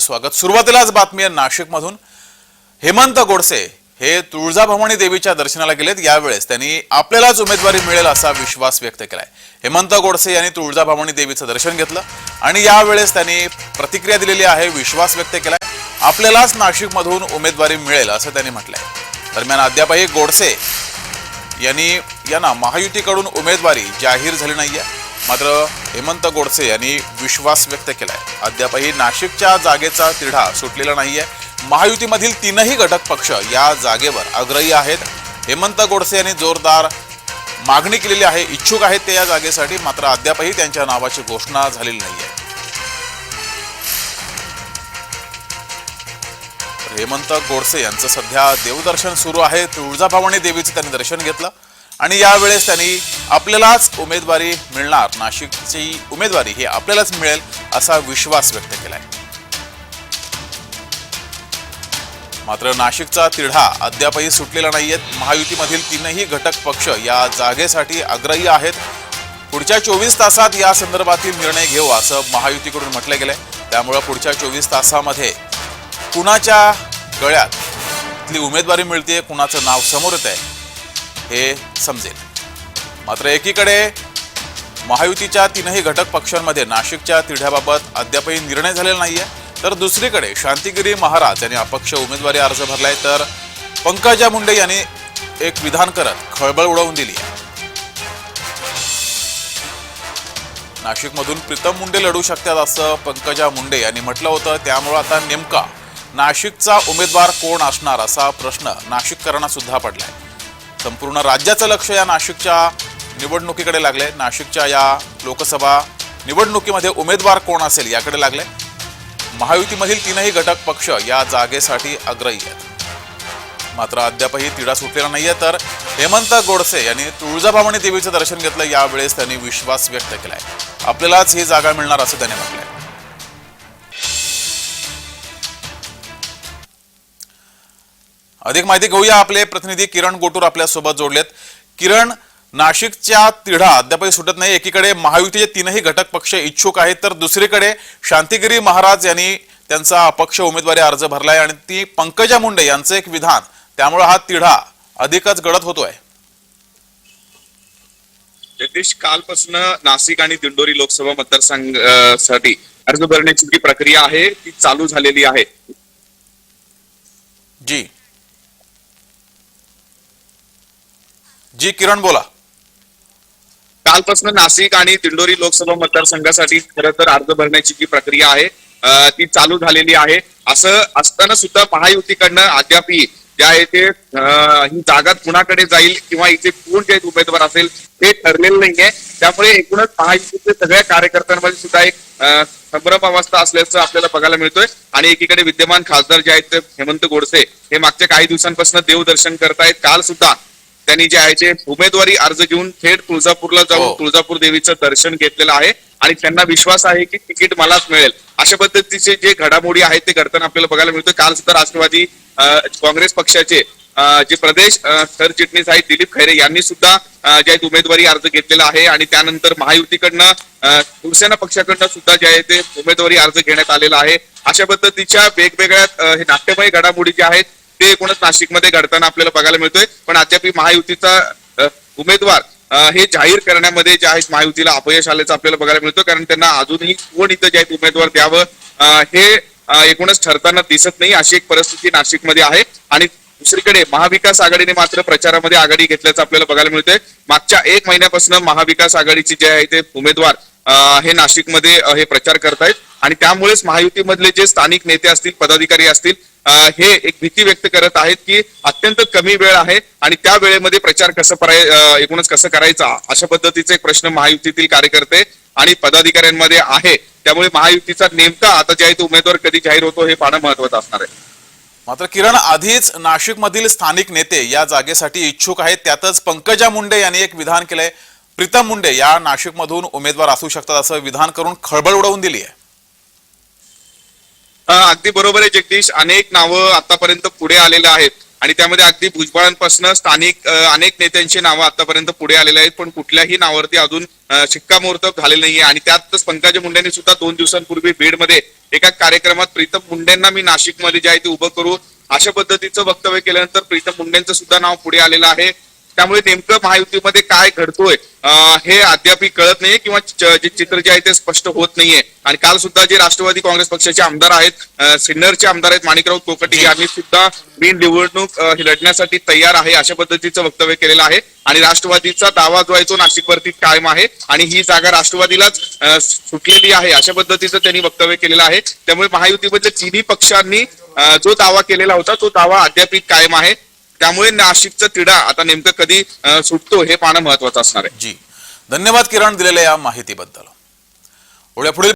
स्वागत. सुरुवातीलाच बातमी आहे नाशिकमधून. हेमंत गोडसे हे तुळजाभवानी देवीच्या दर्शनाला गेलेत. यावेळेस त्यांनी आपल्यालाच उमेदवारी मिळेल असा विश्वास व्यक्त केलाय. हेमंत गोडसे यांनी तुळजाभवानी देवीचं दर्शन घेतलं आणि यावेळेस त्यांनी प्रतिक्रिया दिलेली आहे विश्वास व्यक्त केलाय. आपल्यालाच नाशिकमधून उमेदवारी मिळेल असं त्यांनी म्हटलंय. दरम्यान अद्यापही गोडसे यांनी यांना महायुतीकडून उमेदवारी जाहीर झाली नाहीये. मात्र हेमंत गोडसे यांनी विश्वास व्यक्त केलाय. अद्यापही नाशिकच्या जागेचा तिढा सुटलेला नाहीये. महायुतीमधील तीनही घटक पक्ष या जागेवर आग्रही आहेत. हेमंत गोडसे यांनी जोरदार मागणी केलेली आहे. इच्छुक आहेत ते या जागेसाठी मात्र अद्यापही त्यांच्या नावाची घोषणा झालेली नाहीये. आहे हेमंत गोडसे यांचं सध्या देवदर्शन सुरू आहे. तुळजाभवानी देवीचं त्यांनी दर्शन घेतलं आणि यावेळेस त्यांनी आपल्यालाच उमेदवारी मिळणार. नाशिकची उमेदवारी ही आपल्यालाच मिळेल असा विश्वास व्यक्त केलाय. मात्र नाशिकचा तिढा अद्यापही सुटलेला नाहीये महायुतीमधील तीनही घटक पक्ष या जागेसाठी आग्रही आहेत. पुढच्या चोवीस तासात या संदर्भातील निर्णय घेऊ असं महायुतीकडून म्हटलं गेलंय. त्यामुळं पुढच्या चोवीस तासामध्ये कुणाच्या गळ्यात उमेदवारी मिळते कुणाचं नाव समोर येत आहे हे समजेल. मात्र एकीकडे महायुतीच्या तीनही घटक पक्षांमध्ये नाशिकच्या तिढ्याबाबत अद्यापही निर्णय झालेला नाहीये तर दुसरीकडे शांतिगिरी महाराज यांनी अपक्ष उमेदवारी अर्ज भरलाय तर पंकजा मुंडे यांनी एक विधान करत खळबळ उडवून दिली नाशिकमधून प्रीतम मुंडे लढू शकतात असं पंकजा मुंडे यांनी म्हटलं होतं त्यामुळं आता नेमका नाशिकचा उमेदवार कोण असणार असा प्रश्न नाशिककरांना सुद्धा पडलाय. संपूर्ण राज्याचं लक्ष या नाशिकच्या निवडणुकीकडे लागले. नाशिकच्या या लोकसभा निवडणुकीमध्ये उमेदवार कोण असेल याकडे लागले. महायुतीमधील तीनही घटक पक्ष या जागेसाठी आग्रही आहेत. मात्र अद्यापही तिढा सुटलेला नाहीये तर हेमंत गोडसे यांनी तुळजाभवानी देवीचं दर्शन घेतलं यावेळेस त्यांनी विश्वास व्यक्त केलाय. आपल्यालाच ही जागा मिळणार असं त्यांनी म्हटलंय. अधिक माहिती घेऊया. आपले प्रतिनिधी किरण गोटूर आपल्यासोबत जोडलेत. किरण नाशिकच्या तिढा अद्यापही सुटत नाही. एकीकडे महायुतीचे तीनही घटक पक्ष इच्छुक आहेत तर दुसरीकडे शांतिगिरी महाराज यांनी त्यांचा अपक्ष उमेदवारी अर्ज भरलाय आणि ती पंकजा मुंडे यांचं एक विधान. त्यामुळे हा तिढा अधिकच गडद होतोय. जगदीश कालपासून नाशिक आणि दिंडोरी लोकसभा मतदारसंघासाठी अर्ज भरण्याची जी प्रक्रिया आहे ती चालू झालेली आहे. जी. जी किरण बोला. कालपासून नाशिक आणि दिंडोरी लोकसभा मतदारसंघासाठी खरं तर अर्ज भरण्याची जी प्रक्रिया आहे ती चालू झालेली आहे. असं असताना सुद्धा महायुतीकडनं अद्याप ज्या आहे अं, ही जागा कुणाकडे जाईल किंवा इथे कोण जे उमेदवार असेल ते ठरलेलं नाहीये. त्यामुळे एकूणच महायुतीचे सगळ्या कार्यकर्त्यांमध्ये सुद्धा एक संभ्रम अवस्था असल्याचं आपल्याला बघायला मिळतोय. आणि एकीकडे विद्यमान खासदार जे आहेत ते हेमंत गोडसे हे मागच्या काही दिवसांपासून देवदर्शन करतायत. काल सुद्धा त्यांनी जे आहे ते उमेदवारी अर्ज घेऊन थेट तुळजापूरला जाऊन हो. तुळजापूर देवीचं दर्शन घेतलेलं आहे आणि त्यांना विश्वास आहे की तिकीट मलाच मिळेल. अशा पद्धतीचे जे घडामोडी आहेत ते घडताना आपल्याला बघायला मिळतोय काल सुद्धा राष्ट्रवादी काँग्रेस पक्षाचे जे प्रदेश सरचिटणीस आहेत दिलीप खैरे यांनी सुद्धा जे आहेत उमेदवारी अर्ज घेतलेला आहे आणि त्यानंतर महायुतीकडनं शिवसेना पक्षाकडनं सुद्धा जे आहे ते उमेदवारी अर्ज घेण्यात आलेला आहे. अशा पद्धतीच्या वेगवेगळ्या हे नाट्यमय घडामोडी ज्या आहेत ते एकूणच नाशिकमध्ये घडताना आपल्याला बघायला मिळतोय. पण अद्याप महायुतीचा उमेदवार हे जाहीर करण्यामध्ये जे आहे महायुतीला अपयश आल्याचं आपल्याला बघायला मिळतं कारण त्यांना अजूनही कोण इथं जे आहेत उमेदवार द्यावं हे एकूणच ठरताना दिसत नाही. अशी एक परिस्थिती नाशिकमध्ये आहे. आणि दुसरीकडे महाविकास आघाडीने मात्र प्रचारामध्ये आघाडी घेतल्याचं आपल्याला बघायला मिळतंय. मागच्या एक महिन्यापासून महाविकास आघाडीचे जे आहे ते उमेदवार हे नाशिकमध्ये हे प्रचार करतायत. आणि त्यामुळेच महायुतीमधले जे स्थानिक नेते असतील पदाधिकारी असतील हे एक भीती व्यक्त करत आहेत की अत्यंत कमी वेळ आहे आणि त्या वेळेमध्ये प्रचार कसं कराय एकूणच कसं करायचा अशा पद्धतीचे एक प्रश्न महायुतीतील कार्यकर्ते आणि पदाधिकाऱ्यांमध्ये आहे. त्यामुळे महायुतीचा नेमका आता जे आहे तो उमेदवार कधी जाहीर होतो हे पाहणं महत्वाचं असणार आहे. मात्र किरण आधीच नाशिकमधील स्थानिक नेते या जागेसाठी इच्छुक आहेत. त्यातच पंकजा मुंडे यांनी एक विधान केलंय. प्रीतम मुंडे या नाशिकमधून उमेदवार असू शकतात असं विधान करून खळबळ उडवून दिली आहे अगदी बरोबर आहे जगदीश. अनेक नावं आतापर्यंत पुढे आलेले आहेत. आणि त्यामध्ये अगदी भुजबळांपासून स्थानिक अनेक नेत्यांची नावं आतापर्यंत पुढे आलेली आहेत. पण कुठल्याही नावावरती अजून अ, शिक्कामोर्तब झालेलं नाहीये. आणि त्यातच पंकजा मुंडेंनी सुद्धा दोन दिवसांपूर्वी बीडमध्ये एका कार्यक्रमात प्रीतम मुंडेंना मी नाशिकमध्ये जे आहे ते उभं करू अशा पद्धतीचं वक्तव्य केल्यानंतर प्रीतम मुंडेंचं सुद्धा नाव पुढे आलेलं आहे. त्यामुळे नेमकं महायुतीमध्ये काय घडतोय हे अद्याप कळत नाहीये किंवा जे चित्र जे आहे ते स्पष्ट होत नाहीये. आणि काल सुद्धा जे राष्ट्रवादी काँग्रेस पक्षाचे आमदार आहेत सिन्नरचे आमदार आहेत माणिकराव कोकटे यांनी सुद्धा बिन निवडणूक ही लढण्यासाठी तयार आहे अशा पद्धतीचं वक्तव्य केलेलं आहे. आणि राष्ट्रवादीचा दावा जो आहे तो नाशिकवरती कायम आहे. आणि ही जागा राष्ट्रवादीलाच सुटलेली आहे अशा पद्धतीचं त्यांनी वक्तव्य केलेलं आहे. त्यामुळे महायुतीमधल्या तिन्ही पक्षांनी जो दावा केलेला होता तो दावा अद्याप कायम आहे. त्यामुळे नाशिकचा तिढा आता नेमकं कधी सुटतो हे पाहणं महत्वाचं असणार आहे. जी. धन्यवाद किरण दिलेल्या या माहितीबद्दल. पुढील